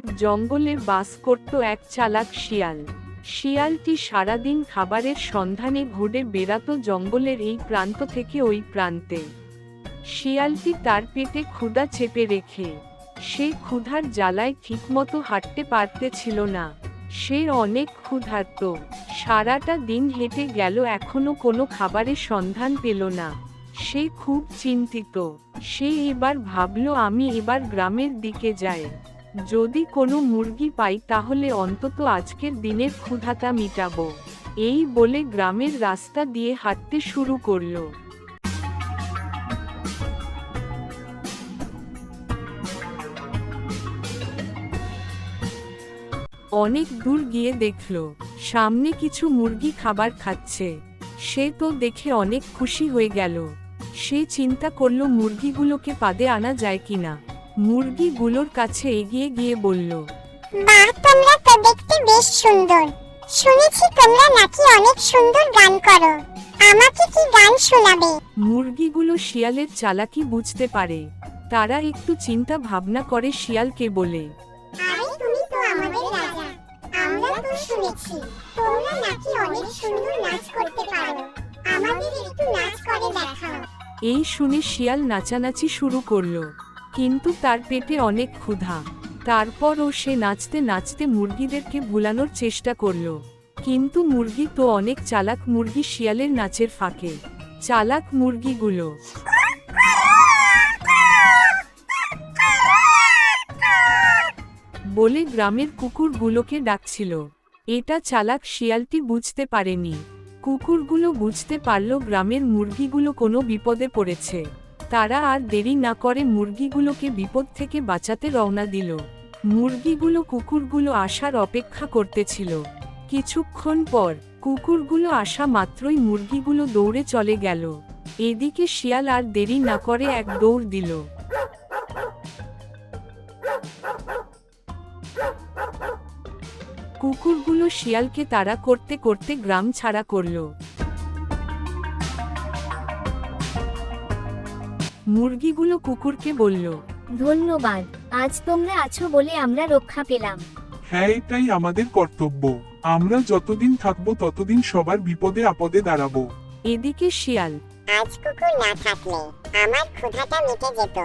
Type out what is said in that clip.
এক জঙ্গলে বাস করত এক চালাক শিয়াল। শিয়ালটি সারাদিন খাবারের সন্ধানে ঘুরে বেড়াতো জঙ্গলের এই প্রান্ত থেকে ওই প্রান্তে। শিয়ালটি তার পেটে ক্ষুধা চেপে রেখে, সে ক্ষুধার জ্বালায় ঠিকমতো হাঁটতে পারতেছিল না। সে অনেক ক্ষুধার্ত, সারাটা দিন হেঁটে গেল এখনও কোনো খাবারের সন্ধান পেল না। সে খুব চিন্তিত, সে এবার ভাবল, আমি এবার গ্রামের দিকে যাই। যদি কোনো মুরগি পাই তাহলে অন্তত আজকের দিনের ক্ষুধাটা মিটাবো। এই বলে গ্রামের রাস্তা দিয়ে হাঁটতে শুরু করল। অনেক দূর গিয়ে দেখল, সামনে কিছু মুরগি খাবার খাচ্ছে। সে তো দেখে অনেক খুশি হয়ে গেল। সে চিন্তা করল মুরগিগুলোকে পাদে আনা যায় কিনা। মুরগিগুলোর কাছে এগিয়ে গিয়ে বলল বাহ তোমরা তো দেখতে বেশ সুন্দর। শুনেছি তোমরা নাকি অনেক সুন্দর গান করো। আমাকে কি গান শোনাবে? মুরগিগুলো শিয়ালের চালাকি বুঝতে পারে। তারা একটু চিন্তা ভাবনা করে শিয়ালকে বলে আরে তুমি তো আমাদের রাজা। আমরা তো শুনেছি তোমরা নাকি অনেক সুন্দর নাচ করতে পারো। আমাদের একটু নাচ করে দেখাও। এই শুনে শিয়াল নাচানাচি শুরু করল। কিন্তু তার পেটে অনেক ক্ষুধা। তারপরও সে নাচতে নাচতে মুরগিদেরকে ভুলানোর চেষ্টা করল। কিন্তু মুরগি তো অনেক চালাক মুরগি শিয়ালের নাচের ফাঁকে। চালাক মুরগিগুলো। বলে গ্রামের কুকুরগুলোকে ডাকছিল। এটা চালাক শিয়ালটি বুঝতে পারেনি। কুকুরগুলো বুঝতে পারল গ্রামের মুরগিগুলো কোনো বিপদে পড়েছে। তারা আর দেরি না করে মুরগিগুলোকে বিপদ থেকে বাঁচাতে রওনা দিল। মুরগিগুলো কুকুরগুলো আসার অপেক্ষা করতেছিল। কিছুক্ষণ পর কুকুরগুলো আসা মাত্রই মুরগিগুলো দৌড়ে চলে গেল। এদিকে শিয়াল আর দেরি না করে এক দৌড় দিল। কুকুরগুলো শিয়ালকে তাড়া করতে করতে গ্রাম ছাড়া করল। মুরগিগুলো কুকুরকে বলল ধন্যবাদ আজ তোমরা আছো বলে আমরা রক্ষা পেলাম। হ্যাঁ এটাই আমাদের কর্তব্য। আমরা যতদিন থাকব ততদিন সবার বিপদে আপদে দাঁড়াবো। এদিকে শিয়াল আজ কুকুর না থাকলে আমার ক্ষুধাটা মিটে যেত।